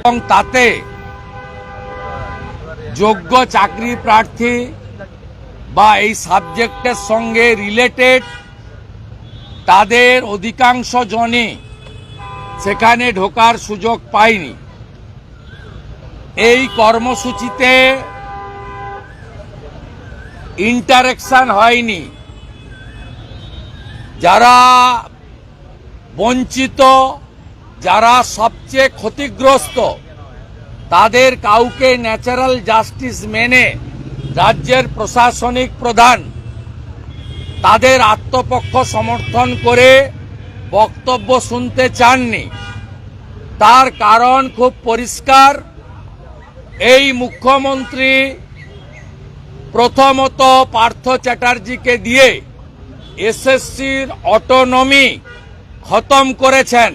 এবং তাতে যোগ্য চাকরি প্রার্থী বা এই সাবজেক্টের সঙ্গে রিলেটেড তাদের অধিকাংশ জনই সেখানে ঢোকার সুযোগ পায়নি। এই কর্মসূচিতে ইন্টারেকশন হয়নি। যারা বঞ্চিত যারা সবচেয়ে ক্ষতিগ্রস্ত, তাদের কাউকে ন্যাচারাল জাস্টিস মেনে রাজ্যের প্রশাসনিক প্রধান তাদের আত্মপক্ষ সমর্থন করে বক্তব্য শুনতে চাননি। তার কারণ খুব পরিষ্কার। এই মুখ্যমন্ত্রী প্রথমত পার্থ চ্যাটার্জিকে দিয়ে এসএসসির অটোনমি খতম করেছেন।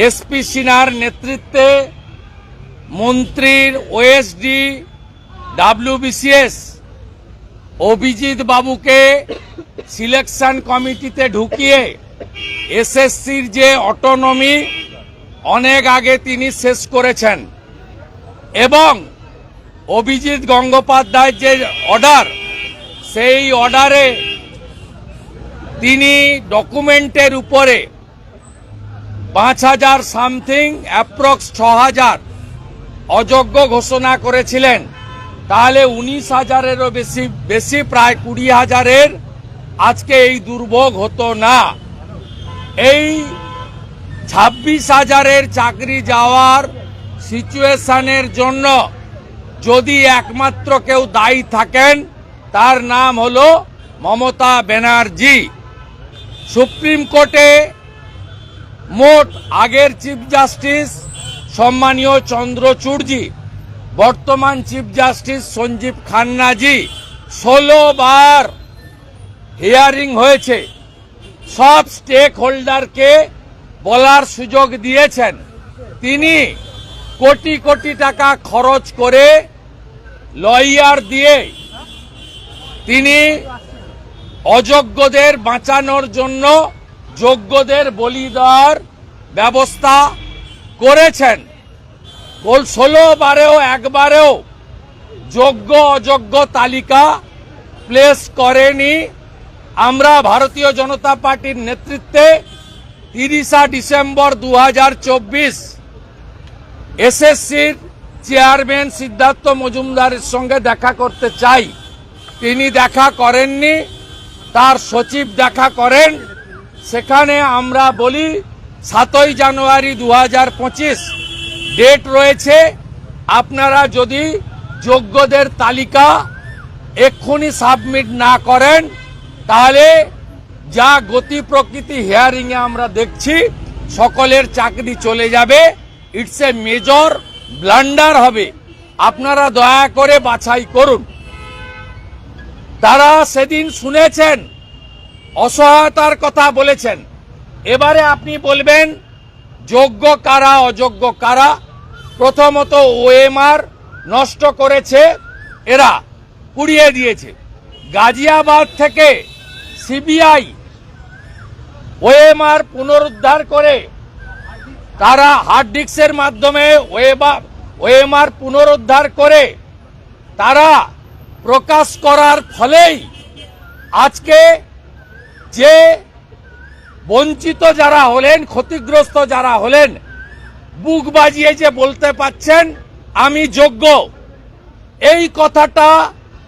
এসপি সিনহার নেতৃত্বে মন্ত্রীর ওএসডি ডাব্লিউবিসিএস অভিজিৎ বাবুকে সিলেকশন কমিটিতে ঢুকিয়ে এসএসসির যে অটোনমি, অনেক আগে তিনি শেষ করেছেন। এবং অভিজিৎ গঙ্গোপাধ্যায়ের যে অর্ডার, সেই অর্ডারে তিনি ডকুমেন্টের উপরে পাঁচ হাজার সামথিং অ্যাপ্রক্স ছ হাজার অযোগ্য ঘোষণা করেছিলেন। তাহলে উনিশ হাজারেরও বেশি বেশি প্রায় কুড়ি হাজারের আজকে এই দুর্ভোগ হতো না। এই ছাব্বিশ হাজারের চাকরি যাওয়ার সিচুয়েশনের জন্য যদি একমাত্র কেউ দায়ী থাকেন, তার নাম হলো মমতা ব্যানার্জি। সুপ্রিম কোর্টে মোট আগের চিফ জাস্টিস সম্মানীয় চন্দ্রচূড়জি বর্তমান চিফ জাস্টিস সঞ্জীব খান্নাজি, ষোলো বার হিয়ারিং হয়েছে। সব স্টেক হোল্ডারকে বলার সুযোগ দিয়েছেন। তিনি কোটি কোটি টাকা খরচ করে লয়ার দিয়ে তিনি অযোগ্যদের বাঁচানোর জন্য যোগ্যদের বলি দেওয়ার ব্যবস্থা করেছেন। বল ষোলো বারেও একবারেও যোগ্য, অযোগ্য তালিকা প্লেস করেনি। আমরা ভারতীয় জনতা পার্টির নেতৃত্বে তিরিশা ডিসেম্বর দু হাজার চব্বিশ এসএসসির চেয়ারম্যান সিদ্ধার্থ মজুমদারের সঙ্গে দেখা করতে চাই। তিনি দেখা করেননি, তার সচিব দেখা করেন। সেখানে আমরা বলি সাতই জানুয়ারি দু হাজার পঁচিশ ডেট রয়েছে। আপনারা যদি যোগ্যদের তালিকা এক্ষুনি সাবমিট না করেন, তাহলে যা গতি প্রকৃতি হিয়ারিংয়ে আমরা দেখছি, সকলের চাকরি চলে যাবে। ইটস এ মেজর ব্লান্ডার হবে। আপনারা দয়া করে বাছাই করুন। তারা সেদিন শুনেছেন অসহায়তার কথা বলেছেন। এবারে আপনি বলবেন, যোগ্য কারা, অযোগ্য কারা? প্রথমত ওএমআর নষ্ট করেছে এরা, পুড়িয়ে দিয়েছে। গাজিয়াবাদ থেকে সিবিআই ওএমআর পুনরুদ্ধার করে তারা হার্ড ডিস্কের মাধ্যমে ওএমআর পুনরুদ্ধার করে তারা প্রকাশ করার ফলেই আজকে যে বঞ্চিত যারা হলেন, ক্ষতিগ্রস্ত যারা হলেন, বুক বাজিয়ে যে বলতে পাচ্ছেন, আমি যোগ্য। এই কথাটা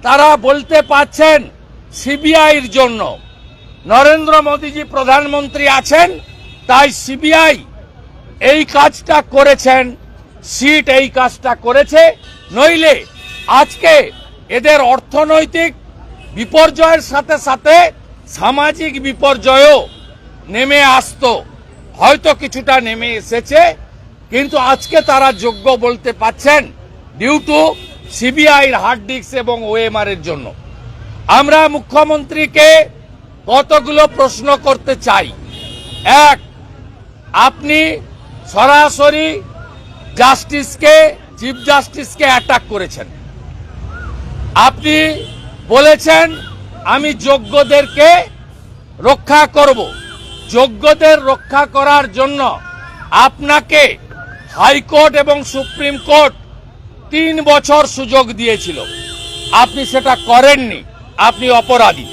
তারা বলতে পাচ্ছেন সিবিআইর জন্য। নরেন্দ্র মোদীজি প্রধানমন্ত্রী আছেন, তাই সিবিআই এই কাজটা করেছেন, সিট এই কাজটা করেছে, নইলে আজকে এদের অর্থনৈতিক বিপর্যয়ের সাথে সাথে সামাজিক বিপর্যয়ও নেমে আসতো। হয়তো কিছুটা নেমে এসেছে, কিন্তু আজকে তারা যোগ্য বলতে পাচ্ছেন ডিউ টু সিবিআইর হার্ড ডিস্ক এবং ওএমআর এর জন্য। আমরা মুখ্যমন্ত্রীকে কতগুলো প্রশ্ন করতে চাই? এক, আপনি সরাসরি জাস্টিসকে চিফ জাস্টিসকে অ্যাটাক করেছেন। আপনি বলেছেন আমি যোগ্যদেরকে রক্ষা করব। যোগ্যদের রক্ষা করার জন্য আপনাকে হাইকোর্ট এবং সুপ্রিম কোর্ট তিন বছর সুযোগ দিয়েছিল। আপনি সেটা করেননি। আপনি অপরাধী।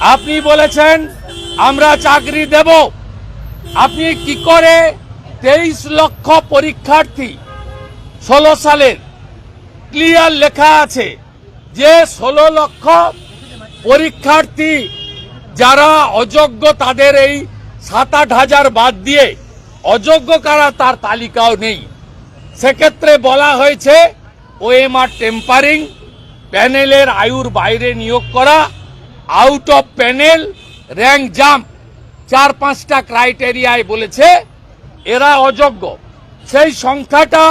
আপনি বলেছেন, আমরা চাকরি দেব। আপনি কি করে তেইশ লক্ষ পরীক্ষার্থী ষোলো সালের ক্লিয়ার লেখা আছে যে ষোলো লক্ষ পরীক্ষার্থী যারা অযোগ্য তাদের এই সাত আট হাজার বাদ দিয়ে অযোগ্য কারা তার তালিকাও নেই। সেক্ষেত্রে বলা হয়েছে ওএমআর টেম্পারিং, প্যানেলের আয়ুর বাইরে নিয়োগ করা, out of panel, rank jump, চার পাঁচটা ক্রাইটেরিয়ায় বলেছে এরা অযোগ্য। সেই সংখ্যাটা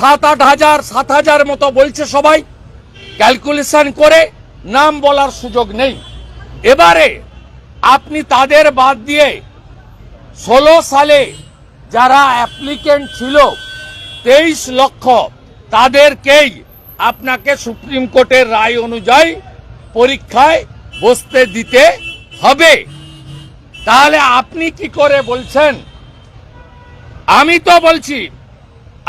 সাত আট হাজার, সাত হাজার মতো বলছে সবাই। ক্যালকুলেশন করে নাম বলার সুযোগ নেই। এবারে আপনি তাদের বাদ দিয়ে ষোলো সালে যারা অ্যাপ্লিকেন্ট ছিল, তেইশ লক্ষ, তাদেরকেই আপনাকে সুপ্রিম কোর্টের রায় অনুযায়ী পরীক্ষায় বসতে দিতে হবে। তাহলে আপনি কি করে বলছেন? আমি তো বলছি,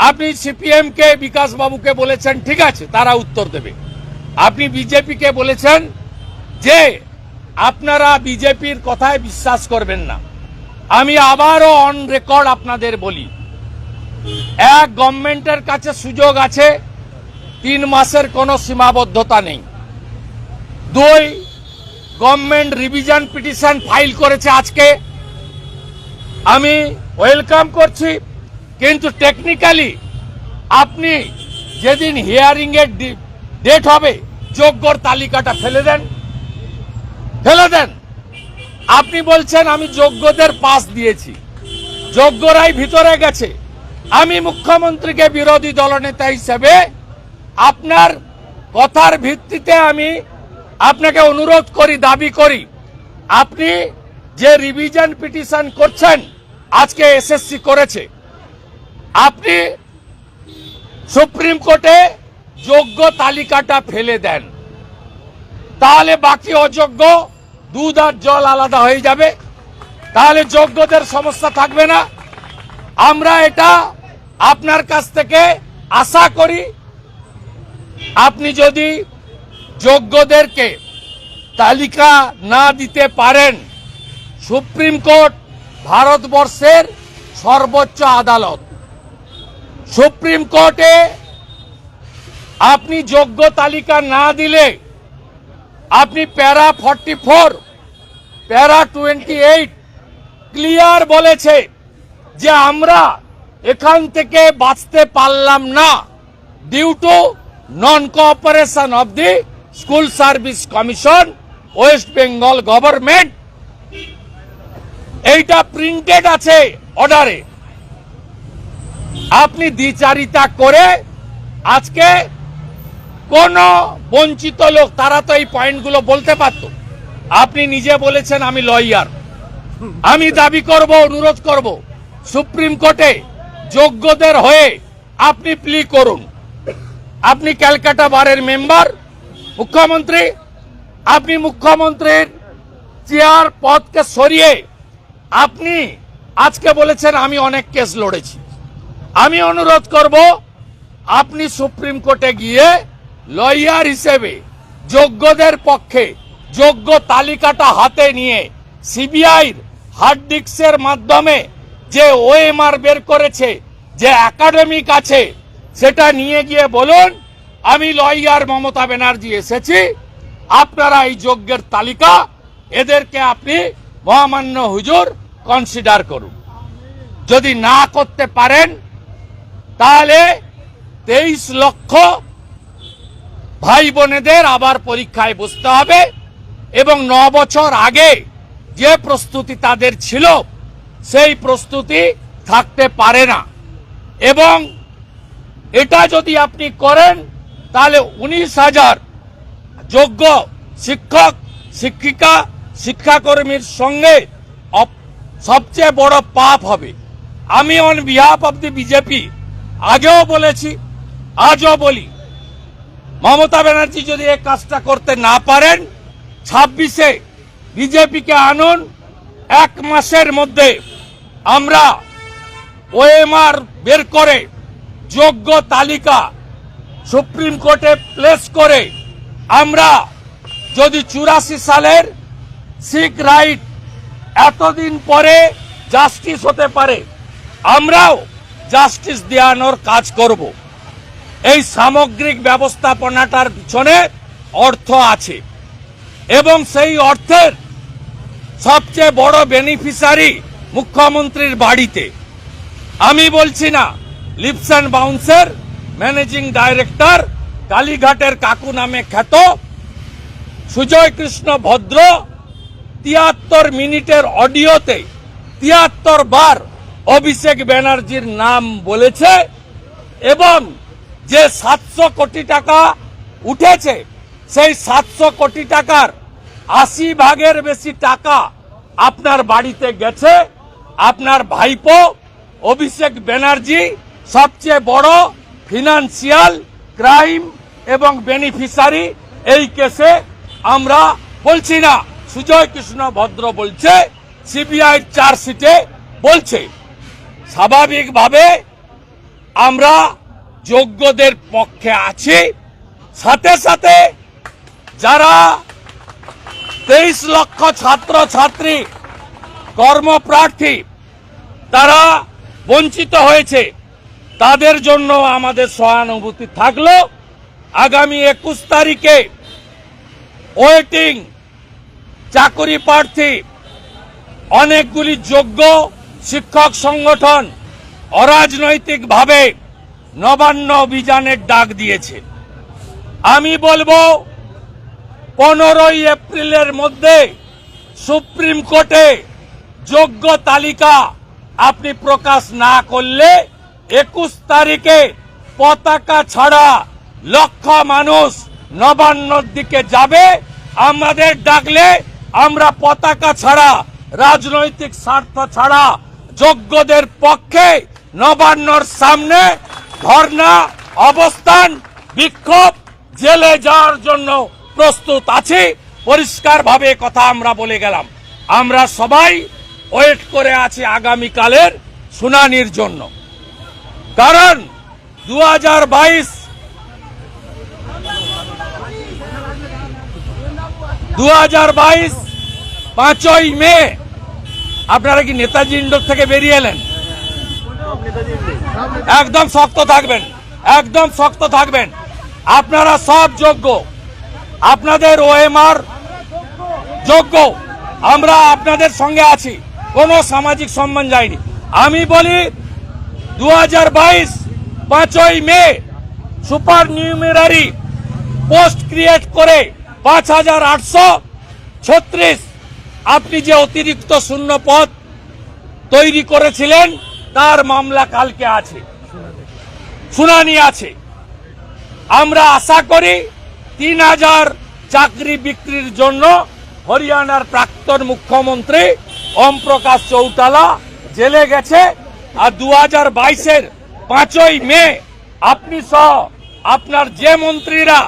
আপনি সিপিএম কে বিকাশ বাবুকে বলেছেন, ঠিক আছে, তারা উত্তর দেবে। আপনি বিজেপিকে বলেছেন যে আপনারা বিজেপির কথায় বিশ্বাস করবেন না। আমি আবারও অন রেকর্ড আপনাদের বলি, এক গভর্নমেন্টের কাছে সুযোগ আছে, তিন মাসের কোনো সীমাবদ্ধতা নেই। দুই, গভর্নমেন্ট রিভিশন পিটিশন ফাইল করেছে আজকে। আমি ওয়েলকাম করছি, কিন্তু টেকনিক্যালি আপনি যেদিন হিয়ারিং এর ডেট হবে যোগ্যর তালিকাটা ফেলে দেন। ফেলে দেন। আপনি বলছেন, আমি যোগ্যদের পাস দিয়েছি। যোগ্যরাই ভিতরে গেছে। আমি মুখ্যমন্ত্রীকে বিরোধী দলনেতা হিসেবে আপনার কথার ভিত্তিতে আমি আপনাকে অনুরোধ করি, দাবি করি। আপনি যে রিভিশন পিটিশন করছেন, আজকে এসএসসি করেছে। আপনি সুপ্রিম কোর্টে যোগ্য তালিকাটা ফেলে দেন। তাহলে বাকি অযোগ্য দুধ আর জল আলাদা হয়ে যাবে। তাহলে যোগ্যদের সমস্যা থাকবে না। আমরা এটা আপনার কাছ থেকে আশা করি। আপনি যদি যোগ্যদেরকে তালিকা না দিতে পারেন, সুপ্রিম কোর্ট ভারতবর্ষের সর্বোচ্চ আদালত। সুপ্রিম কোর্টে আপনি যোগ্য তালিকা না দিলে আপনি para forty four, para twenty eight, clear বলেছে যে আমরা এখান থেকে বাঁচতে পারলাম না due to non cooperation of the school service commission West Bengal government এইটা প্রিন্টেড আছে অর্ডারে আপনি দ্বিচারিতা করে আজকে কোন বঞ্চিত লোক তারা তো এই পয়েন্টগুলো বলতে পারত। আপনি নিজে বলেছেন আমি লয়ার। আমি দাবি করব, অনুরোধ করব, সুপ্রিম কোর্টে যোগ্যদের হয়ে আপনি প্লি করুন। আপনি ক্যালকাটা বারের মেম্বার, মুখ্যমন্ত্রী। আপনি মুখ্যমন্ত্রীর চেয়ার পদকে সরিয়ে আপনি আজকে বলেছেন আমি অনেক কেস লড়েছি। আমি অনুরোধ করব, আপনি সুপ্রিম কোর্টে গিয়ে লয়ার হিসেবে যোগ্যদের পক্ষে যোগ্য তালিকাটা হাতে নিয়ে সিবিআইর হার্ড ডিস্কের মাধ্যমে যে ওএমআর বের করেছে, যে একাডেমিক আছে, সেটা নিয়ে গিয়ে বলুন, আমি লয়ার মমতা ব্যানার্জি এসেছি, আপনারা এই যোগ্যের তালিকা এদেরকে আপনি মহামান্য হুজুর কনসিডার করুন। যদি না করতে পারেন, তাহলে তেইশ লক্ষ ভাই বোনেদের আবার পরীক্ষায় বসতে হবে এবং ন বছর আগে যে প্রস্তুতি তাদের ছিল, সেই প্রস্তুতি থাকতে পারে না। এবং এটা যদি আপনি করেন, তাহলে উনিশ হাজার যোগ্য শিক্ষক, শিক্ষিকা, শিক্ষাকর্মীর সঙ্গে সবচেয়ে বড় পাপ হবে। আমি on behalf of the BJP আগেও বলেছি, আজও বলি মমতা ব্যানার্জি যদি এই কাজটা করতে না পারেন, ছাব্বিশে বিজেপিকে আনুন, এক মাসের মধ্যে আমরা ওএমআর বের করে যোগ্য তালিকা সুপ্রিম কোর্টে প্লেস করে আমরা যদি চুরাশি সালের সিক রাইট এতদিন পরে জাস্টিস হতে পারে, আমরাও জাস্টিস দেওয়ানোর কাজ করব। এই সামগ্রিক ব্যবস্থাপনাটার পিছনে অর্থ আছে। এবং সেই অর্থের সবচেয়ে বড় বেনিফিশিয়ারি মুখ্যমন্ত্রীর বাড়িতে। আমি বলছি না, লিপস অ্যান্ড বাউন্সের ম্যানেজিং ডাইরেক্টর কালীঘাটের কাকু নামে খ্যাত সুজয় কৃষ্ণ ভদ্র তিয়াত্তর মিনিটের অডিওতে তিয়াত্তর বার অভিষেক ব্যানার্জির নাম বলেছে এবং যে সাতশো কোটি টাকা উঠেছে, সেই সাতশো কোটি টাকার আশি ভাগের বেশি টাকা আপনার বাড়িতে গেছে, আপনার ভাইপো, অভিষেক ব্যানার্জি, সবচেয়ে বড় ফিনান্সিয়াল, ক্রাইম এবং বেনিফিশিয়ারি এই কেসে আমরা বলছি না। সুজয় কৃষ্ণ ভদ্র বলছে, সিবিআই চার্জশিটে বলছে। স্বাভাবিকভাবে আমরা যোগ্যদের পক্ষে আছি। সাথে সাথে যারা তেইশ লক্ষ ছাত্র ছাত্রী কর্মপ্রার্থী, তারা বঞ্চিত হয়েছে, তাদের জন্য আমাদের সহানুভূতি থাকল। আগামী একুশ তারিখে ওয়েটিং চাকরি প্রার্থী, অনেকগুলি যোগ্য শিক্ষক সংগঠন অরাজনৈতিকভাবে নবান্ন অভিযানের ডাক দিয়েছে। আমি বলব, পনেরোই এপ্রিলের মধ্যে সুপ্রিম কোর্টে যোগ্য তালিকা আপনি প্রকাশ না করলে একুশ তারিখে পতাকা ছাড়া লক্ষ মানুষ নবান্নর দিকে যাবে। আমাদের ডাকলে আমরা পতাকা ছাড়া, রাজনৈতিক স্বার্থ ছাড়া যোগ্যদের পক্ষে নবান্নর সামনে ধর্ণা, অবস্থান, বিক্ষোভ, জেলে যাওয়ার জন্য প্রস্তুত আছি। পরিষ্কারভাবে কথা আমরা বলে গেলাম। আমরা সবাই ওয়েট করে আছি আগামীকালের শুনানির জন্য। কারণ দু হাজার বাইশ দু হাজার বাইশ পাঁচই মে। আপনারা কি নেতাজি ইন্ডোর থেকে বেরিয়ে এলেন? একদম শক্ত থাকবেন, একদম শক্ত থাকবেন। আপনারা সব যোগ্য। আপনাদের ওএমআর যোগ্য। আমরা আপনাদের সঙ্গে আছি। কোনো সামাজিক সম্মান যায়নি। আমি বলি দু হাজার বাইশ, পাঁচই May, super numerary post create করে পাঁচ হাজার আটশো ছত্রিশ আপনি যে অতিরিক্ত শূন্য পদ তৈরি করেছিলেন তার মামলা কালকে আছে। শুনানি আছে। আমরা আশা করি তিন হাজার চাকরি বিক্রির জন্য হরিয়ানার প্রাক্তন মুখ্যমন্ত্রী ওম প্রকাশ চৌটালা জেলে গেছে আর দু হাজার বাইশের পাঁচই মে আপনি সহ আপনার যে মন্ত্রীরা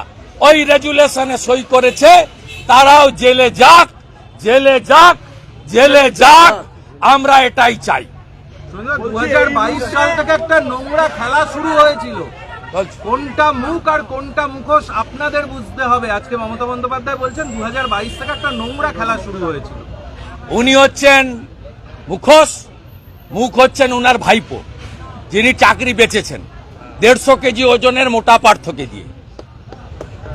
ওই রেজুলেশনে সই করেছে, তারাও জেলে যাক জেলে যাক জেলে যাক, আমরা এটাই চাই। দু হাজার বাইশ সাল থেকে একটা নোংরা খেলা শুরু হয়েছিল। কোনটা মুখ আর কোনটা মুখোশ আপনাদের বুঝতে হবে। আজকে মমতা বন্দ্যোপাধ্যায় বলছেন দু হাজার বাইশ থেকে একটা নোংরা খেলা শুরু হয়েছিল। উনি হচ্ছেন মুখোশ মুখ হচ্ছেন উনার ভাইপো যিনি চাকরি বেচেছেন দেড়শো কেজি ওজনের মোটা পার্থকে দিয়ে।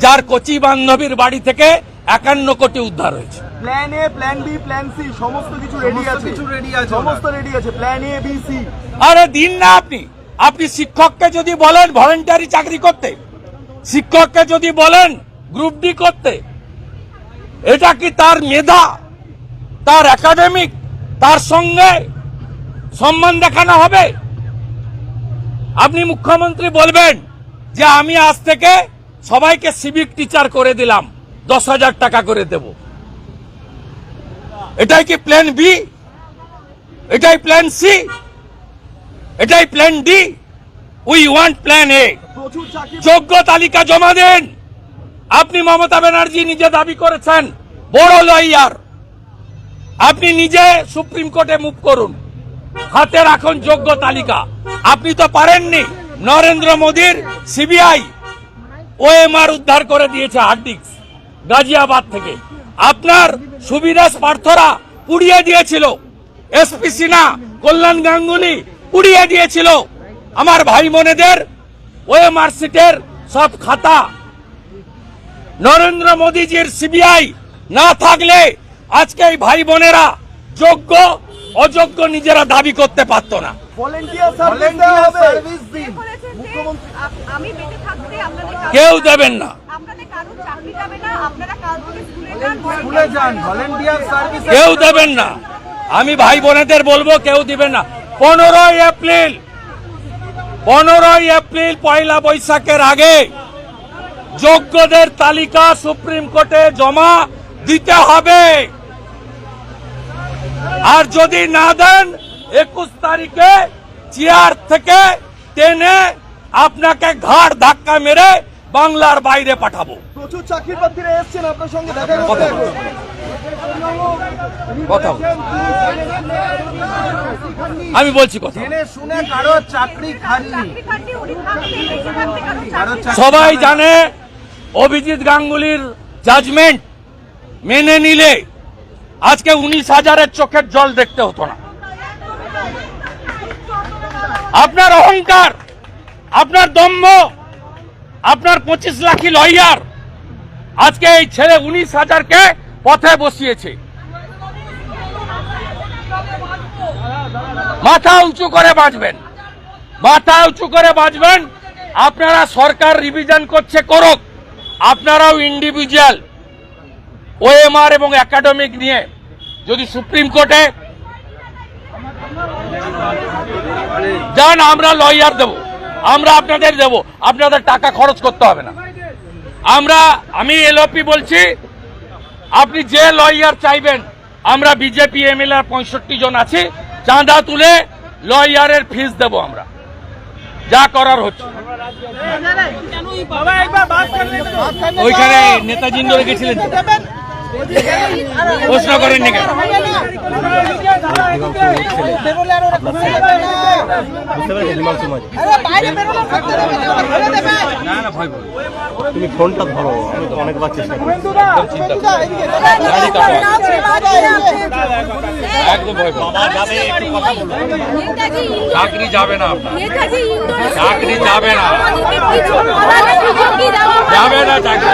যার কচি বান্ধবীর বাড়ি থেকে একান্ন কোটি উদ্ধার হয়েছে। Plan A plan B plan C সমস্ত কিছু রেডি সমস্ত আছে। কিছু ready আছে সমস্ত রেডি আছে। প্ল্যান এ বি সি আরে দিন না আপনি। আপনি শিক্ষককে যদি বলেন ভলেন্টারি চাকরি করতে শিক্ষককে যদি বলেন গ্রুপ ডি করতে এটা কি তার মেধা তার একাডেমিক তার সঙ্গে সম্মান দেখানো হবে? আপনি মুখ্যমন্ত্রী বলবেন যে আমি আজ থেকে সবাইকে সিভিক টিচার করে দিলাম দশ হাজার টাকা করে দেব। এটাই কি প্ল্যান বি এটাই প্ল্যান সি এটাই plan D we want plan A যোগ্য তালিকা জমা দেন। আপনি মমতা ব্যানার্জি নিজে দাবি করেছেন, বড় লয়ার আপনি নিজে সুপ্রিম কোর্টে মুভ করুন। হাতে রাখুন যোগ্য তালিকা। আপনি তো পারেননি। নরেন্দ্র মোদীর সিবিআই ওএমআর উদ্ধার করে দিয়েছে হার্ড ডিস্ক, গাজিয়াবাদ থেকে। আপনার সুবিধাস পার্থরা পুড়িয়ে দিয়েছিল। এসপি সিনহা কল্যাণ গাঙ্গুলি পুড়িয়ে দিয়েছিল। আমার ভাই বোনেদের ওএমআর সিটের সব খাতা। নরেন্দ্র মোদীজির সিবিআই না থাকলে আজকে এই ভাই বোনেরা যোগ্য অযোগ্য নিজেরা দাবি করতে পারতো না। কেউ দেবেন না। কেউ দেবেন না। আমি ভাই বোনেদের বলব, কেউ দিবেন না। পনেরোই এপ্রিল পনেরোই এপ্রিল পয়লা বৈশাখের আগে যোগ্যদের তালিকা সুপ্রিম কোর্টে জমা দিতে হবে। আর যদি না দেন, একুশ তারিখে চেয়ার থেকে টেনে আপনাকে ঘাড় ধাক্কা মেরে বাংলার বাইরে পাঠাবো। প্রচুর চাকরি প্রার্থীরা এসছেন আপনার সঙ্গে দেখা করতে। কথা আমি বলছি কথা। শুনে কারও খাননি। চাকরি সবাই জানে অভিজিৎ গাঙ্গুলির জাজমেন্ট মেনে নিলে আজকে উনিশ হাজারের চোখের জল দেখতে হতো না। আপনার অহংকার আপনার দম্ভ আপনার পঁচিশ লাখি লয়ার আজকে এই ছেলে উনিশ হাজারকে পথে বসিয়েছে। মাথা উঁচু করে বাঁচবেন মাথা উঁচু করে বাঁচবেন আপনারা সরকার রিভিশন করছে করুক। আপনারাও ইন্ডিভিজুয়াল ওএমআর এবং একাডেমিক নিয়ে যদি সুপ্রিম কোর্টে যান, আমরা লয়ার দেব। আমরা আপনাদের দেব। আপনাদের টাকা খরচ করতে হবে না। আমরা আমি এলওপি বলছি আপনি যে লয়ার চাইবেন আমরা বিজেপি এমএলএ পঁয়ষট্টি জন আছি চাঁদা তুলে লয়ারের ফিস দেব আমরা। যা করার হচ্ছে। ওইখানে নেতাজিন্দরে গেছিলেন? প্রশ্ন করেননি কেন? না না ভয় ভয় তুমি ফোনটা ধরো আমি তো অনেকবার চেষ্টা করি একদম ভয় ভয় চাকরি যাবে না চাকরি যাবে না। যাবে না চাকরি।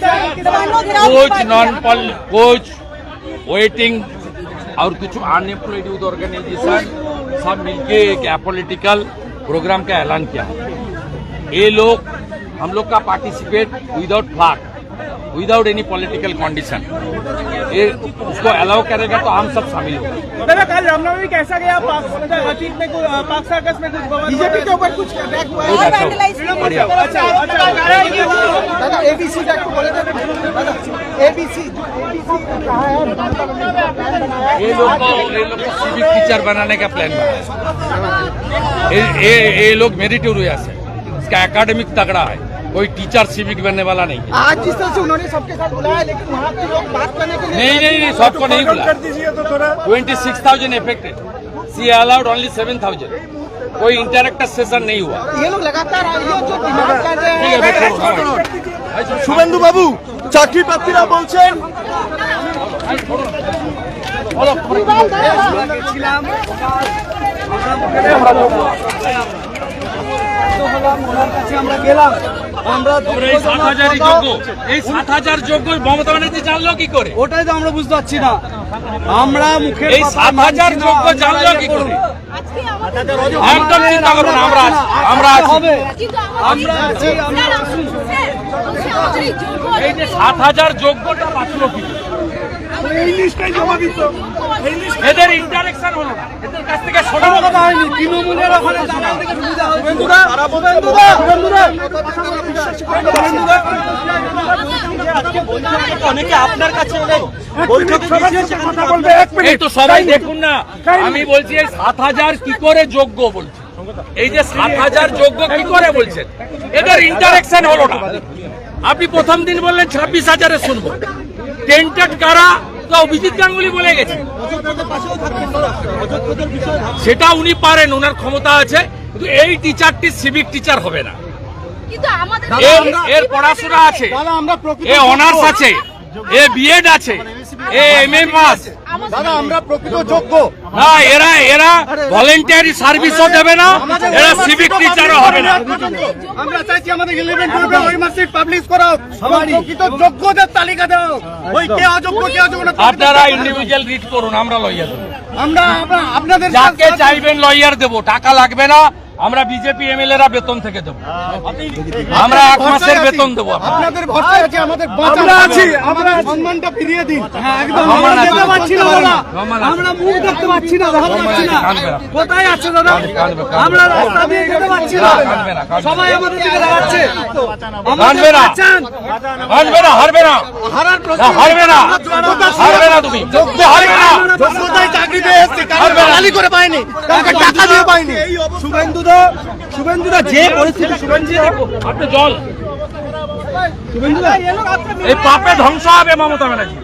कोच नॉन कोच वेटिंग और कुछ अनएम्प्लॉयड यूथ ऑर्गेनाइजेशन सब मिलके एक अपोलिटिकल प्रोग्राम का ऐलान किया ये लोग, हम लोग का participate without flag without any political condition ये उसको अलाउ करेगा तो हम सब शामिल होंगे। कल रामनवमी कैसा गया? अच्छा, अतीत में पाक सर्कस में कुछ बीजेपी के ऊपर कुछ एबीसी का अच्छा, अच्छा, बोले थे एबीसी ये लोग ये लोग सिविक टीचर बनाने का प्लान बना। ये लोग मेरिटोरियस से। इसका एकेडमिक तगड़ा है। कोई टीचर सिविक बनने वाला नहीं है आज जिस तरह से उन्होंने सबके साथ बुलाया लेकिन वहाँ के लोग बात करने के लिए नहीं नहीं नहीं सबको नहीं बुला दीजिए तो थोड़ा twenty six thousand affected see allowed only seven thousand कोई इंटरेक्टर सेशन नहीं हुआ ये लोग लगातार ये जो डिमांड कर रहे ठीक है हैं मैं छोड़ रहा हूँ। শুভেন্দু বাবু চাকরি প্রার্থীরা বলছেন আমরা গেলাম আমরা সাত হাজারই এই সাত হাজার যোগ্য মমতা ব্যানার্জি জানলো কি করে? ওটাই তো আমরা বুঝতে পারছি না। আমরা মুখে এই সাত হাজার যোগ্য জানলো কি করে? একদম চিন্তা করুন আমরা আমরা আছি আমরা আমরা এই যে সাত হাজার যোগ্যটা বাঁচলো কি? এই লিস্টটাই জমা দিত। এদের ইন্টারেকশন হলো না। এদের কাছ থেকে কথা হয়নি। তৃণমূলের ওখানে দালাল থেকে সুবিধা হয়েছে। বন্ধুরা বন্ধুরা বন্ধুরা। অনেকে আপনার কাছে তো সবাই দেখুন না আমি বলছি এই সাত হাজার কি করে যোগ্য বলছি? এই যে সাত হাজার যোগ্য কি করে বলছেন? এদের ইন্টারেকশন হলো না। আপনি প্রথম দিন বললেন ছাব্বিশ হাজারে শুনব। টেন্টেড কারা? তো অভিজিৎ গাঙ্গুলি বলে গেছে। সেটা উনি পারেন ওনার ক্ষমতা আছে কিন্তু এই টিচারটি সিভিক টিচার হবে না। এর এর পড়াশোনা আছে। দাদা আমরা প্রকৃত এ অনার্স আছে এ বিএড আছে এ এম এ পাস দাদা আমরা প্রকৃত যোগ্য। না এরা এরা ভলেন্টিয়ারি সার্ভিসও দেবে না এরা সিভিক টিচারও হবে না। আমরা চাইছি আমাদের ইলেভেন টুয়েলভে ওই মার্কশিট পাবলিশ করা প্রকৃত যোগ্যদের তালিকা দেওয়া হোক ওই কে অযোগ্য কে অযোগ্য না আপনারা ইন্ডিভিজুয়াল রিড করুন আমরা লয়ার দেবো। আমরা আমরা আপনাদের যাকে চাইবেন লয়ার দেবো টাকা লাগবে না আমরা বিজেপি এমএলএরা বেতন থেকে দেবো। আমরা এক মাসের বেতন দেবো আপনাদের। ভরসায় আছে আমাদের আমরা আছি আমরা সম্মানটা ফিরিয়ে দিন। হ্যাঁ একদম। আমরা। যেতে পারছি না দাদা। আমরা মুখ দেখতে পাচ্ছি না দেখা পাচ্ছি না। কোথায় আছে দাদা। আমরা রাস্তা দিয়ে যেতে পারছি না। সবাই আমাদের দিকে দাঁড়াচ্ছে কাঁদবে না। হারবে না হারবে না। হারার প্রশ্ন হারবে না। হারবে না তুমি। তুমি। হারবে না। যোগ্যতায় চাকরি পেয়ে এসছি। কারণ খালি করে পাইনি। কাউকে টাকা দিয়ে পাইনি। শুভেন্দুদা শুভেন্দুদা যে পরিস্থিতি শুভেন্দু আপনি জল। এই পাপে ধ্বংস হবে মমতা ব্যানার্জি।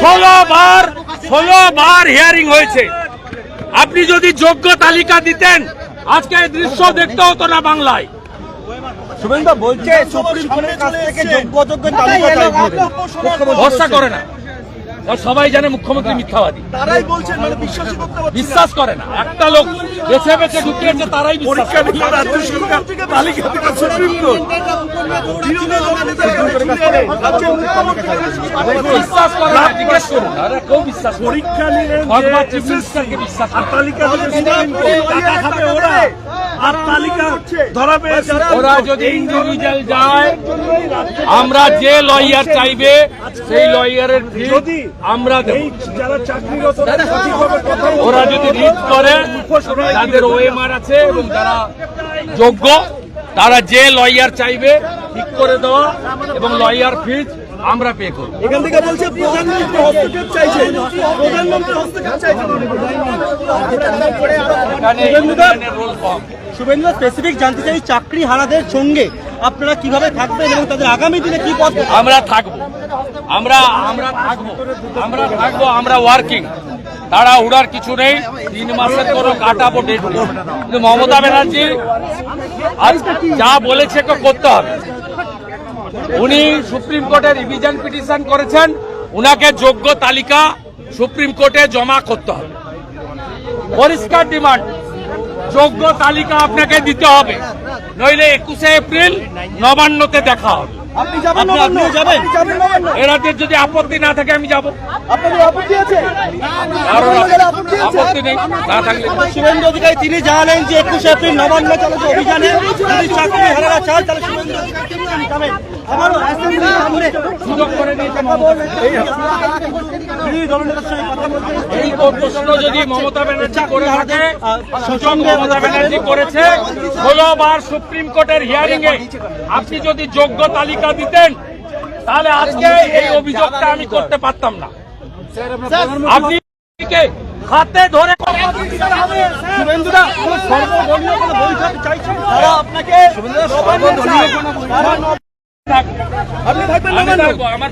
ষোলো বার ষোলো বার হিয়ারিং হয়েছে। আপনি যদি যোগ্য তালিকা দিতেন আজকে এই দৃশ্য দেখতে হতো না বাংলায়। শুভেন্দু বলছে সুপ্রিম কোর্টের কাছ থেকে যোগ্য যোগ্য তালিকা ভরসা করে না। সবাই জানে মুখ্যমন্ত্রী মিথ্যাবাদী। তারাই বলছেন মানে বিশ্বাসই করতে পারছি বিশ্বাস করে না। একটা লোক বেছে বেছে ঢুকিয়েছে তারাই বিশ্বাস করে। রাজ্য সরকার তালিকা থেকে সুপ্রিম কোর্ট বিশ্বাস করে না জিজ্ঞেস করুন আরে কেউ বিশ্বাস পরীক্ষা নিলেন ভগবান চিফ মিনিস্টারকে বিশ্বাস তালিকা থেকে সুপ্রিম কোর্ট টাকা খাবে ওরা। আর তালিকা ধরাবে। যারা ওরা যদি ইন্ডিভিজুয়াল যায় আমরা যে লয়ার চাইবে সেই লয়ারের যদি আমরা যারা চাকরিরত। ওরা যদি রিড করে তাদের ওএমআর আছে এবং যারা যোগ্য তারা যে লয়ার চাইবে ঠিক করে দেওয়া এবং লয়ার ফিজ আমরা পে করব। এখান থেকে বলছে প্রধানমন্ত্রী হস্তক্ষেপ চাইছে। প্রধানমন্ত্রী হস্তক্ষেপ চাইছে। শুভেন্দু স্পেসিফিক জানতে চাই চাকরি হারাদের সঙ্গে আপনারা কীভাবে থাকবেন এবং তাদের আগামী দিনে কি পথ আমরা থাকব। আমরা আমরা থাকব। আমরা থাকব, আমরা ওয়ার্কিং তারা উড়ার কিছু নেই। তিন মাসের কোনো কাটাবো ডেট কিন্তু মমতা ব্যানার্জি আজ যা বলেছে করতে হবে। উনি সুপ্রিম কোর্টে রিভিশন পিটিশন করেছেন। উনাকে যোগ্য তালিকা সুপ্রিম কোর্টে জমা করতে হবে। পরিষ্কার ডিমান্ড যোগ্য তালিকা আপনাকে দিতে হবে। নইলে একুশে এপ্রিল নবান্নতে দেখা হবে। আপনি যাবেন আপনি- যাবেন? এরাদের যদি আপত্তি না থাকে আমি যাব। আপনাদের আপত্তি আছে? আপত্তি আছে? আপত্তি নেই। না থাকলে শুভেন্দু অধিকারী তিনি জানালেন যে একুশে এপ্রিল নবান্ন চালিত অভিযানে যদি চাকরি হারারা চান তাহলে শুভেন্দু অধিকারী তিনি যাবেন। আবারও অ্যাসেম্বলির সামনে সুযোগ করে বিরোধী দলনেতার সঙ্গে কথা বলতে এই প্রশ্ন যদি মমতা ব্যানার্জি করে থাকে সুযোগ মমতা ব্যানার্জি করেছে। ষোলো বার সুপ্রিম কোর্টের হিয়ারিং এ। আপনি যদি যোগ্য তালিকা দিতেন তাহলে আজকে এই অভিযোগটা আমি করতে পারতাম না। আপনি হাতে ধরে আপনাকে আপনি থাকবেন আমার